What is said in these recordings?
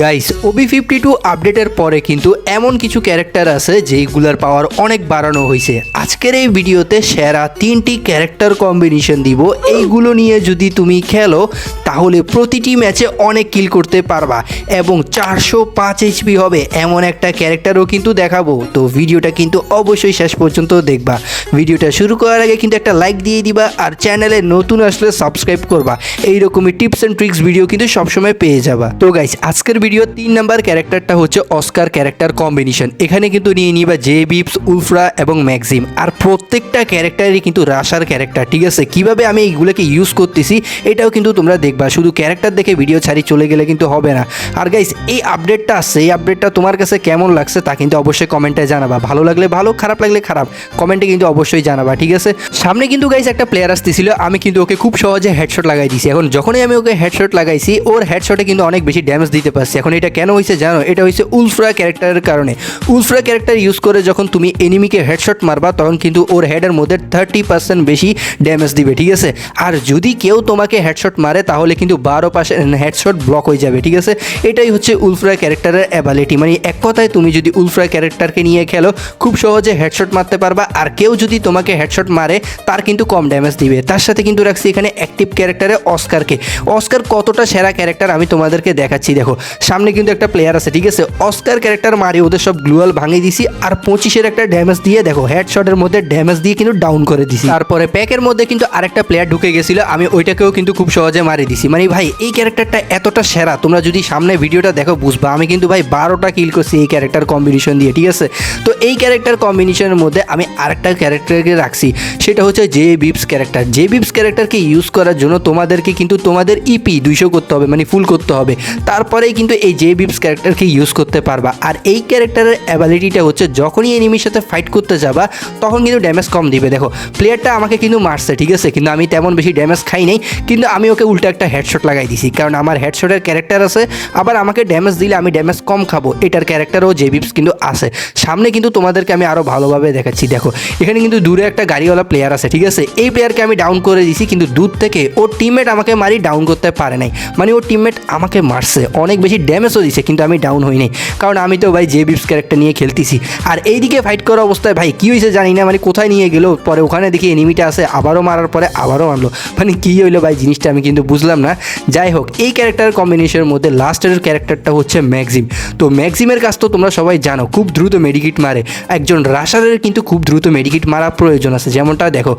Guys Obi fifty two আপডেটের পরে কিন্তু এমন কিছু ক্যারেক্টার আছে যেইগুলার পাওয়ার অনেক বাড়ানো হয়েছে আজকের এই ভিডিওতে সেরা তিনটি ক্যারেক্টার কম্বিনেশন দিব। এইগুলো নিয়ে যদি তুমি খেলো, তাহলে প্রতিটি ম্যাচে অনেক কিল করতে পারবা এবং চারশো পাঁচ এইচপি হবে। এমন একটা ক্যারেক্টারও কিন্তু দেখাবো। তো ভিডিওটা কিন্তু অবশ্যই শেষ পর্যন্ত দেখবা। ভিডিওটা শুরু করার আগে কিন্তু একটা লাইক দিয়ে দিবা আর চ্যানেলে নতুন আসলে সাবস্ক্রাইব করবা। এইরকমই টিপস অ্যান্ড ট্রিক্স ভিডিও কিন্তু সবসময় পেয়ে যাবা। তো গাইস আজকের ভিডিও তিন নাম্বার ক্যারেক্টারটা হচ্ছে অস্কার ক্যারেক্টার কম্বিনেশন এখানে কিন্তু নিয়ে নিবা জে বিপস উলফ্রা এবং ম্যাক্সিম আর প্রত্যেকটা ক্যারেক্টারই কিন্তু রাশার ক্যারেক্টার ঠিক আছে? কীভাবে আমি এইগুলোকে ইউজ করতেছি, এটাও কিন্তু তোমরা দেখবা। শুধু ক্যারেক্টার দেখে ভিডিও ছাড়ি চলে গেলে কিন্তু হবে না। আর গাইস এই আপডেটটা আসছে এই আপডেটটা তোমার কাছে কেমন লাগছে তা কিন্তু অবশ্যই কমেন্টে জানাবা। ভালো লাগলে ভালো, খারাপ লাগলে খারাপ। কমেন্টে কিন্তু অবশ্যই জানাবা, ঠিক আছে? সামনে কিন্তু গাইস একটা প্লেয়ার আসতেছিল, আমি কিন্তু ওকে খুব সহজে হেডশট লাগাই দিয়েছি এখন যখনই আমি ওকে হেডশট লাগাইছি, ওর হেডশটে কিন্তু অনেক বেশি ড্যামেজ দিতে পারছি। এখন এটা কেন হয়েছে জানো? এটা হয়েছে উলফ্রা ক্যারেক্টারের কারণে। উলফ্রা ক্যারেক্টার ইউজ করে যখন তুমি এনিমিকে হেডশট মারবা, তখন কিন্তু ওর হেডের মধ্যে থার্টি পার্সেন্ট বেশি ড্যামেজ দিবে, ঠিক আছে? আর যদি কেউ তোমাকে হেডশট মারে, তাহলে কিন্তু বারো পার্সেন্ট হেডশট ব্লক হয়ে যাবে, ঠিক আছে? এটাই হচ্ছে উলফ্রা ক্যারেক্টারের অ্যাবিলিটি মানে এক কথায় তুমি যদি উলফ্রা ক্যারেক্টারকে নিয়ে খেলো, খুব সহজে হেডশট মারতে পারবা। আর কেউ যদি তোমাকে হেডশট মারে, তার কিন্তু কম ড্যামেজ দিবে। তার সাথে কিন্তু রাখছি এখানে অ্যাক্টিভ ক্যারেক্টারে অস্কারকে। অস্কার কতটা সেরা ক্যারেক্টার আমি তোমাদেরকে দেখাচ্ছি, দেখো। সামনে কিন্তু একটা প্লেয়ার আছে, ঠিক আছে? অস্কার ক্যারেক্টার মারি, ওদের সব গ্লুয়াল ভাঙিয়ে দিছি, আর পঁচিশের একটা ড্যামেজ দিয়ে, দেখো হেডশটের মধ্যে ড্যামেজ দিয়ে কিন্তু ডাউন করে দিছি। তারপরে প্যাকের মধ্যে কিন্তু আরেকটা প্লেয়ার ঢুকে গেছিল, আমি ওইটাকেও কিন্তু খুব সহজে মারি দিছি। মানে ভাই, এই ক্যারেক্টারটা এতটা সেরা, তোমরা যদি সামনে ভিডিওটা দেখো, বুঝবা। আমি কিন্তু ভাই বারোটা কিল করছি এই ক্যারেক্টার কম্বিনেশন দিয়ে, ঠিক আছে? তো এই ক্যারেক্টার কম্বিনেশনের মধ্যে আমি আরেকটা ক্যারেক্টারকে রাখছি, সেটা হচ্ছে জে বিপস ক্যারেক্টার জে বিপস ক্যারেক্টারকে ইউজ করার জন্য তোমাদেরকে কিন্তু তোমাদের ইপি দুইশো করতে হবে মানে ফুল করতে হবে। তারপরেই কিন্তু এই জে বিপস ক্যারেক্টারকে ইউজ করতে পারবা। আর এই ক্যারেক্টারের অ্যাবিলিটিটা হচ্ছে যখনই এনিমির সাথে ফাইট করতে যাবা, তখন কিন্তু ড্যামেজ কম দিবে। দেখো প্লেয়ারটা আমাকে কিন্তু মারছে, ঠিক আছে? কিন্তু আমি তেমন বেশি ড্যামেজ খাই নাই, কিন্তু আমি ওকে উল্টো একটা হেডশট লাগাই দিছি, কারণ আমার হেডশটের ক্যারেক্টার আছে, আবার আমাকে ড্যামেজ দিলে আমি ড্যামেজ কম খাব। এটার ক্যারেক্টারও জে বিপস কিন্তু আছে। সামনে কিন্তু তোমাদেরকে আমি আরও ভালোভাবে দেখাচ্ছি। দেখো, এখানে কিন্তু দূরে একটা গাড়িওয়ালা প্লেয়ার আছে, ঠিক আছে? এই প্লেয়ারকে আমি ডাউন করে দিছি, কিন্তু দূর থেকে ওর টিমমেট আমাকে মারি ডাউন করতে পারে নাই। মানে ওর টিমমেট আমাকে মারছে, অনেক বেশি ড্যামেজও দিছে, কিন্তু আমি ডাউন হই নাই। কারণ আমি তো ভাই জে বিপস ক্যারেক্টার নিয়ে খেলতেছি। আর এইদিকে ফাইট করা অবস্থায় ভাই, কী হয়েছে জানি না মানে কোথায় নিয়ে গেলো, পরে ওখানে দেখি এনিমিটা আছে, আবারও মারার পরে আবারও মারলো। মানে কী হইল ভাই, জিনিসটা আমি কিন্তু বুঝলাম না। যাই হোক, এই ক্যারেক্টার কম্বিনেশনের মধ্যে লাস্টের ক্যারেক্টারটা হচ্ছে ম্যাক্সিম তো ম্যাক্সিমের কাজ তো তোমরা সবাই জানো, খুব দ্রুত মেডিকিট মারে। একজন রাশারের কিন্তু খুব দ্রুত মেডিকিট মারা প্রয়োজন আছে। যেমনটা দেখো,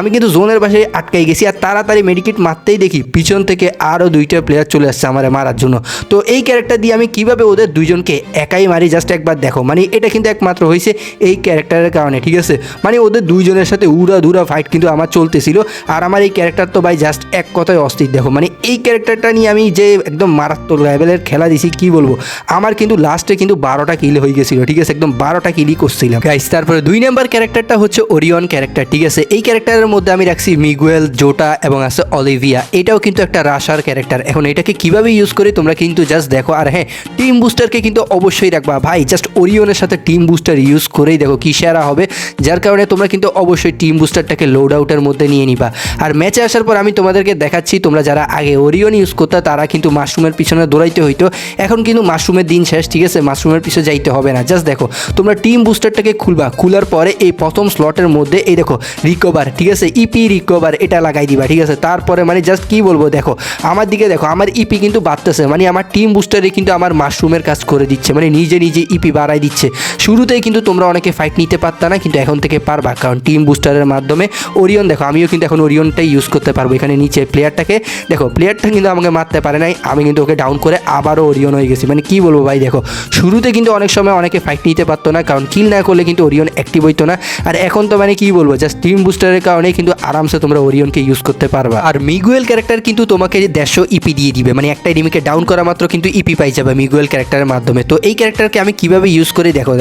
আমি কিন্তু জোনের পাশে আটকাই গেছি আর তাড়াতাড়ি মেডিকিট মারতেই দেখি পিছন থেকে আরও দুইটা প্লেয়ার চলে আসছে আমার মারার জন্য। তো এই ক্যারেক্টার দিয়ে আমি কীভাবে ওদের দুইজনকে একাই মারি? জাস্ট একবার দেখো। মানে এটা কিন্তু একমাত্র হয়েছে এই ক্যারেক্টারের কারণে, ঠিক আছে? মানে ওদের দুইজনের সাথে উড়া দুরা ফাইট কিন্তু আমার চলতেছিল আর আমার এই ক্যারেক্টার তো ভাই জাস্ট এক কথায় অস্থির। দেখো মানে এই ক্যারেক্টারটা নিয়ে আমি যে একদম মারাত্মক লেভেলের খেলা দিছি, কি বলব? আমার কিন্তু লাস্টে কিন্তু বারোটা কিল হয়ে গেছিল, ঠিক আছে? একদম বারোটা কিলই করছিলাম। গাইস তারপরে দুই নাম্বার ক্যারেক্টারটা হচ্ছে ওরিয়ন ক্যারেক্টার ঠিক আছে? এই ক্যারেক্টারের মধ্যে আমি রাখছি মিগুয়েল জোটা এবং আছে অলিভিয়া এটাও কিন্তু একটা রাশার ক্যারেক্টার এখন এটাকে কীভাবে ইউজ করি তোমরা কিন্তু জাস্ট দেখো। আর হ্যাঁ টিম বুস্টারকে কিন্তু অবশ্যই রাখবা। ভাই জাস্ট ওরিয়নের সাথে টিম বুস্টার ইউজ করেই দেখো কি সেরা হবে। যার কারণে তোমরা কিন্তু অবশ্যই টিম বুস্টারটাকে লোড আউটের মধ্যে নিয়ে নিবা। আর ম্যাচে আসার পর আমি তোমাদেরকে দেখাচ্ছি, তোমরা যারা আগে ওরিয়ন ইউজ করতে, তারা কিন্তু মাশরুমের পিছনে দৌড়াইতে হইতো। এখন কিন্তু মাশরুমের দিন শেষ, ঠিক আছে? মাশরুমের পিছনে যাইতে হবে না। জাস্ট দেখো, তোমরা টিম বুস্টারটাকে খুলবা। খোলার পরে এই প্রথম স্লটের মধ্যে, এই দেখো রিকভার ঠিক আছে? ইপি রিকভার এটা লাগাই দিবা, ঠিক আছে? তারপরে মানে জাস্ট কি বলব, দেখো, আমার দিকে দেখো, আমার ইপি কিন্তু বাড়তেছে মানে আমার টিম বুস্টারে কিন্তু আমার মাশরুমের কাজ করে দিচ্ছে মানে নিজে নিজে ইপি বাড়াই দিচ্ছে। শুরুতেই কিন্তু তোমরা অনেকে ফাইট নিতে পারতা না, কিন্তু এখন থেকে পারবা, কারণ টিম বুস্টারের মাধ্যমে ওরিয়ন দেখো, আমিও কিন্তু এখন ওরিয়নটাই ইউজ করতে পারব, এখানে নিচে প্লেয়ারটাকে দেখো প্লেয়ারটা কিন্তু আমাকে মারতে পারে নাই, আমি কিন্তু ওকে ডাউন করে আবারও ওরিয়ন হয়ে গেছি মানে কি বলব ভাই, দেখো, শুরুতে কিন্তু অনেক সময় অনেকে ফাইট নিতে পারতো না, কারণ কিল না করলে কিন্তু ওরিয়ন অ্যাক্টিভ হইতো না, আর এখন তো মানে কি বলব জাস্ট টিম বুস্টারের কারণে কিন্তু আরামসে তোমরা ওরিয়নকে ইউজ করতে পারবা। আর মিগুয়েল ক্যারেক্টার কিন্তু তোমাকে দেড়শো ইপি দিয়ে দিবে মানে একটা এনিমিকে ডাউন করা মাত্র কিন্তু ইপি পাই যাবে মিগুয়েল ক্যারেক্টারের মাধ্যমে। তো এই ক্যারেক্টারকে আমি কীভাবে ইউজ করে, দেখো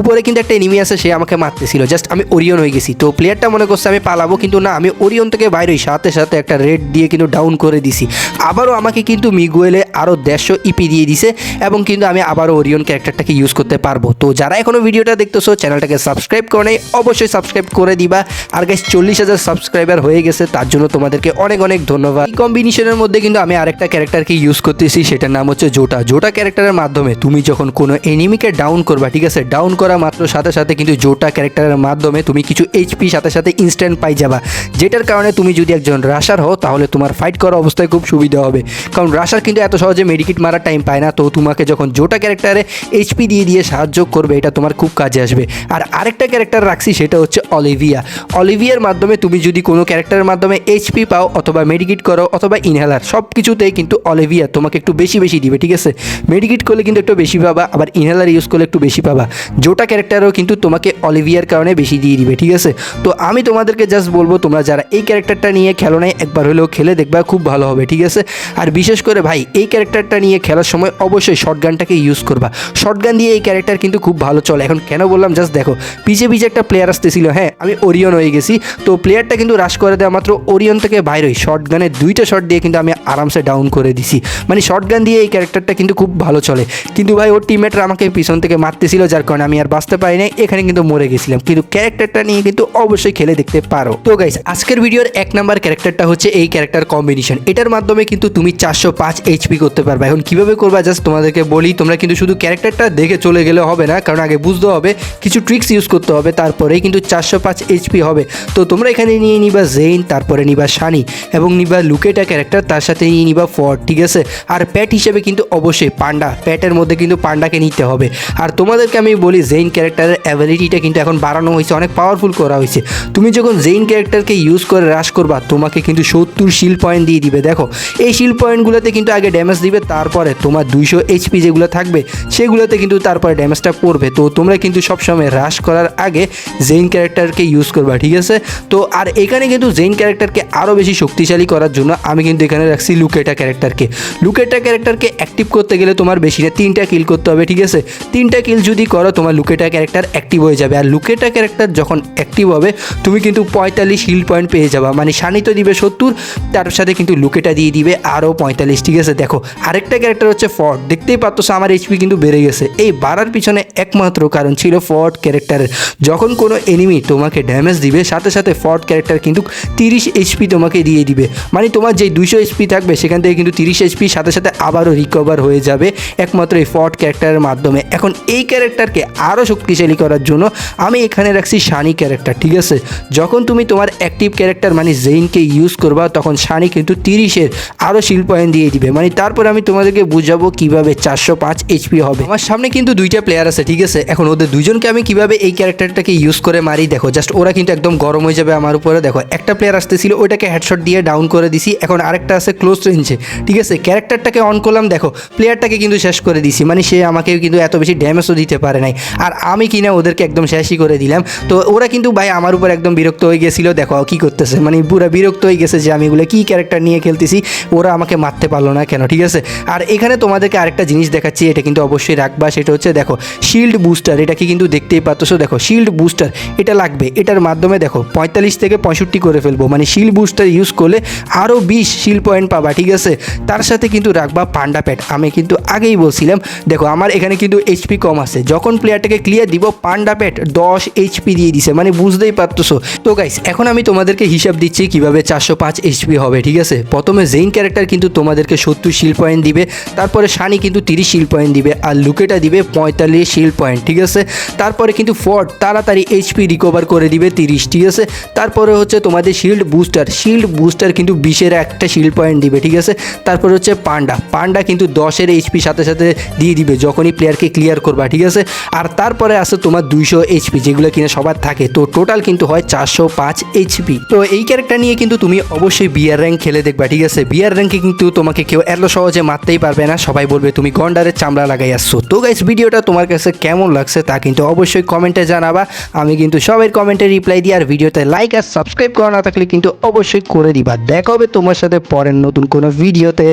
উপরে কিন্তু একটা এনিমি আছে, সে আমাকে মারতেছিল জাস্ট আমি ওরিয়ন হয়ে গেছি। তো প্লেয়ারটা মনে করছে আমি পালাবো, কিন্তু না, আমি ওরিয়ন থেকে বাইরে সাথে সাথে একটা রেড দিয়ে কিন্তু ডাউন করে দিছি। আবারও আমাকে কিন্তু মিগুয়েলে আরও দেড়শো ইপি দিয়ে দিছে, এবং কিন্তু আমি আবারও ওরিয়ন ক্যারেক্টারটাকে ইউজ করতে পারব। তো যারা এখনও ভিডিওটা দেখতেছো চ্যানেলটাকে সাবস্ক্রাইব করে নেই, অবশ্যই সাবস্ক্রাইব করে দিবা। আর গাইস চল্লিশ হাজার সাবস্ক্রাইবার হয়ে গেছে, তার জন্য তোমাদেরকে অনেক অনেক ধন্যবাদ। এই কম্বিনেশনের মধ্যে কিন্তু আমি আরেকটা ক্যারেক্টারকে ইউজ করতেছি, সেটার নাম হচ্ছে জোটা। জোটা ক্যারেক্টারের মাধ্যমে তুমি যখন কোনো এনিমিকে ডাউন করবা, ঠিক আছে? ডাউন করা মাত্র সাথে সাথে কিন্তু জোটা ক্যারেক্টারের মাধ্যমে তুমি কিছু এইচপি সাথে সাথে ইনস্ট্যান্ট পাই যাবা। যেটার কারণে তুমি যদি একজন রাশার হও, তাহলে তোমার ফাইট করা অবস্থায় খুব সুবিধা হবে। কারণ রাশার কিন্তু এত সহজে মেডিকিট মারার টাইম পায় না, তো তোমাকে যখন জোটা ক্যারেক্টারে এইচপি দিয়ে দিয়ে সাহায্য করবে, এটা তোমার খুব কাজে আসবে। আর আরেকটা ক্যারেক্টার রাখছি, সেটা হচ্ছে অলিভিয়া। অলিভিয়ার মাধ্যমে তুমি যদি কোনো ক্যারেক্টারের মাধ্যমে এইচপি পাও অথবা মেডিকিট করো অথবা ইনহেলার সব কিছুতেই কিন্তু অলিভিয়া তোমাকে একটু বেশি বেশি দিবে, ঠিক আছে? মেডিকিট করলে কিন্তু একটু বেশি পাবা, আবার ইনহেলার ইউজ করলে একটু বেশি পাবা। জোটা ক্যারেক্টারও কিন্তু তোমাকে অলিভিয়ার কারণে বেশি দিয়ে দিবে, ঠিক আছে? তো আমি তোমাদেরকে জাস্ট বলব, তোমরা যারা এই ক্যারেক্টারটা নিয়ে খেলো নাই, একবার হলেও খেলে দেখবা খুব ভালো হবে, ঠিক আছে? আর বিশেষ করে ভাই, এই ক্যারেক্টারটা নিয়ে খেলার সময় অবশ্যই শর্ট গানটাকে ইউজ করবা। শর্ট গান দিয়ে এই ক্যারেক্টার কিন্তু খুব ভালো চলে। এখন কেন বললাম? জাস্ট দেখো, পিছে পিছে একটা প্লেয়ার আসতেছিল হ্যাঁ আমি ওরিয়ন হয়ে গেছি। তো প্লেয়ারটা কিন্তু রাশ করে দেওয়া মাত্র ওরিয়ন থেকে বাইর শর্ট গানের দুইটা শট দিয়ে কিন্তু আমি আরামসে ডাউন করে দিছি। মানে শর্ট গান দিয়ে এই ক্যারেক্টারটা কিন্তু খুব ভালো চলে। কিন্তু ভাই, ওর টিমমেটরা আমাকে পিছন থেকে মারতেছিল, যার কারণে আমি আর বাঁচতে পারি নাই। এখানে কিন্তু মরে গেছিলাম। কিন্তু ক্যারেক্টারটা নিয়ে কিন্তু অবশ্যই খেলে দেখতে পারো। তো গাইস আজকের ভিডিওর এক নাম্বার ক্যারেক্টারটা হচ্ছে এই ক্যারেক্টার কম্বিনেশন এটার মাধ্যমে কিন্তু তুমি চারশো পাঁচ এইচপি করতে পারবে। এখন কীভাবে করবা? জাস্ট তোমাদেরকে বলি, তোমরা কিন্তু শুধু ক্যারেক্টারটা দেখে চলে গেলে হবে না, কারণ আগে বুঝতে হবে, কিছু ট্রিক্স ইউজ করতে হবে। তারপরেই কিন্তু চারশো পাঁচ এইচপি হবে। তো তোমরা এখানে নিয়ে নিবা জেইন তারপরে নিবা শানি এবং নিবা লুকেটা ক্যারেক্টার তার সাথে নিয়ে নিবা ফর্ড ঠিক আছে? আর প্যাট হিসেবে কিন্তু অবশ্যই পান্ডা প্যাটের মধ্যে কিন্তু পান্ডাকে নিতে হবে। আর তোমাদেরকে আমি বলি জেইন ক্যারেক্টারের অ্যাবিলিটিটা কিন্তু এখন বাড়ানো হয়েছে, অনেক পাওয়ারফুল করা হয়েছে। তুমি যখন জেইন ক্যারেক্টারকে ইউজ করে হ্রাস করবা, তোমাকে কিন্তু সত্তর শিল পয়েন্ট দিয়ে দিবে। দেখো, এই শিল পয়েন্টগুলোতে কিন্তু আগে ড্যামেজ দিবে, তারপরে তোমার দুইশো এইচপি যেগুলো থাকবে, সেগুলোতে কিন্তু তারপরে ড্যামেজটা পড়বে তো তোমরা কিন্তু সবসময় হ্রাস করার আগে জেইন ক্যারেক্টারকে ইউজ করবা, ঠিক আছে? তো আর এখানে কিন্তু জেইন ক্যারেক্টারকে আরও বেশি শক্তিশালী করার জন্য আমি কিন্তু এখানে রাখছি লুকেটা ক্যারেক্টারকে লুকেটা ক্যারেক্টারকে অ্যাক্টিভ করতে গেলে তোমার বেশি না তিনটা কিল করতে হবে, ঠিক আছে? তিনটা কিল যদি করো, তোমার লুকেটা ক্যারেক্টার অ্যাক্টিভ হয়ে যাবে। আর লুকেটা ক্যারেক্টার যখন অ্যাক্টিভ হবে, তুমি কিন্তু পঁয়তাল্লিশ হিল পয়েন্ট পেয়ে যাবা। মানে শানি তো দিবে সত্তর, তার সাথে কিন্তু লুকেটা দিয়ে দিবে আরও পঁয়তাল্লিশ, ঠিক আছে? দেখো, আরেকটা ক্যারেক্টার হচ্ছে ফর্ড দেখতেই পাচ্ছ আমার এইচপি কিন্তু বেড়ে গেছে। এই বাড়ার পিছনে একমাত্র কারণ ছিল ফর্ড ক্যারেক্টারের যখন কোনো এনিমি তোমাকে ড্যামেজ দিবে, সাথে সাথে ফর্ড ক্যারেক্টার কিন্তু তিরিশ এইচপি তোমাকে দিয়ে দিবে। মানে তোমার যে দুইশো এইচপি থাকবে, সেখান থেকে কিন্তু তিরিশ এইচপি সাথে সাথে আবারও রিকভার হয়ে যাবে একমাত্র এই ফর্ড ক্যারেক্টারের মাধ্যমে। এখন এই ক্যারেক্টারকে আরও শক্তিশালী করার জন্য আমি এখানে রাখছি শানি ক্যারেক্টার ঠিক আছে? যখন তুমি তোমার অ্যাক্টিভ ক্যারেক্টার মানে জেইনকে ইউজ করবা, তখন শানি কিন্তু তিরিশের আরও শিল পয়েন্ট দিয়ে দিবে। মানে তারপর আমি তোমাদেরকে বুঝাবো কীভাবে চারশো পাঁচ এইচপি হবে। আমার সামনে কিন্তু দুইটা প্লেয়ার আছে, ঠিক আছে? এখন ওদের দুজনকে আমি কীভাবে এই ক্যারেক্টারটাকে ইউজ করে মারি, দেখো জাস্ট ওরা কিন্তু একদম গরম হয়ে যাবে আমার উপরে। দেখো, একটা প্লেয়ার আসতেছিল, ওইটাকে হেডশট দিয়ে ডাউন করে দিছি। এখন আরেকটা আছে ক্লোজ রেঞ্জে ঠিক আছে? ক্যারেক্টারটাকে অন করলাম, দেখো প্লেয়ারটাকে কিন্তু শেষ করে দিছি। মানে সে আমাকে কিন্তু এত বেশি ড্যামেজও দিতে পারে নাই। আর আমি কিনা ওদেরকে একদম শেষই করে দিলাম। তো ওরা কিন্তু ভাই আমার উপর একদম বিরক্ত হয়ে গেছিল। দেখো, কি করতেছে? মানে পুরো বিরক্ত হয়ে গেছে যে আমি এগুলো কী ক্যারেক্টার নিয়ে খেলতেছি? ওরা আমাকে মারতে পারল না কেন, ঠিক আছে? আর এখানে তোমাদেরকে আরেকটা জিনিস দেখাচ্ছি, এটা কিন্তু অবশ্যই রাখবা। সেটা হচ্ছে, দেখো শিল্ড বুস্টার এটা কি কিন্তু দেখতেই পাচ্ছ দেখো শিল্ড বুস্টার এটা লাগবে। এটার মাধ্যমে দেখো, পঁয়তাল্লিশ থেকে পঁয়ষট্টি করে ফেলব। মানে শিল বুস্টার ইউজ করলে আরও বিশ শিল পয়েন্ট পাবা, ঠিক আছে? তার সাথে কিন্তু রাখবা পান্ডা প্যাট আমি কিন্তু আগেই বলছিলাম, দেখো, আমার এখানে কিন্তু এইচপি কম আছে। যখন প্লেয়ারটাকে ক্লিয়ার দিব, পান্ডা প্যাট দশ এইচপি দিয়ে দিছে মানে বুঝতেই পারতেছো। তো গাইস এখন আমি তোমাদেরকে হিসাব দিচ্ছি কীভাবে চারশো পাঁচ এইচপি হবে, ঠিক আছে? প্রথমে জেইন ক্যারেক্টার কিন্তু তোমাদেরকে সত্তর শিল পয়েন্ট দিবে, তারপরে শানি কিন্তু তিরিশ শিল পয়েন্ট দিবে, আর লুকেটা দিবে পঁয়তাল্লিশ শিল পয়েন্ট ঠিক আছে? তারপরে কিন্তু ফর্ড তাড়াতাড়ি এইচপি রিকভার করে দিবে তিরিশ, ঠিক আছে? তারপরে হচ্ছে তোমাদের শিল্ড বুস্টার শিল্ড বুস্টার কিন্তু বিশের একটা শিল্ড পয়েন্ট দিবে, ঠিক আছে? তারপরে হচ্ছে পান্ডা। পান্ডা কিন্তু দশের এইচপি সাথে সাথে দিয়ে দিবে, যখনই প্লেয়ারকে ক্লিয়ার করবা, ঠিক আছে? আর তারপরে আসে তোমার দুইশো এইচপি যেগুলো কিনা সবার থাকে। তো টোটাল কিন্তু হয় চারশো পাঁচ এইচপি তো এই ক্যারেক্টার নিয়ে কিন্তু তুমি অবশ্যই বিয়ার র্যাঙ্ক খেলে দেখবা, ঠিক আছে? বিয়ার র্যাঙ্কে কিন্তু তোমাকে কেউ এত সহজে মারতেই পারবে না। সবাই বলবে, তুমি গন্ডারের চামড়া লাগাই আসছো। তো গাইস ভিডিওটা তোমার কাছে কেমন লাগছে তা কিন্তু অবশ্যই কমেন্টে জানাবা। আমি কিন্তু সবাই কমেন্টে রিপ্লাই দিয়ে আর ভিডিওতে লাইক আর সাবস্ক্রাইব করা না থাকলে কিন্তু অবশ্যই করে দিবা। দেখা হবে তোমার সাথে পরের নতুন কোনো ভিডিওতে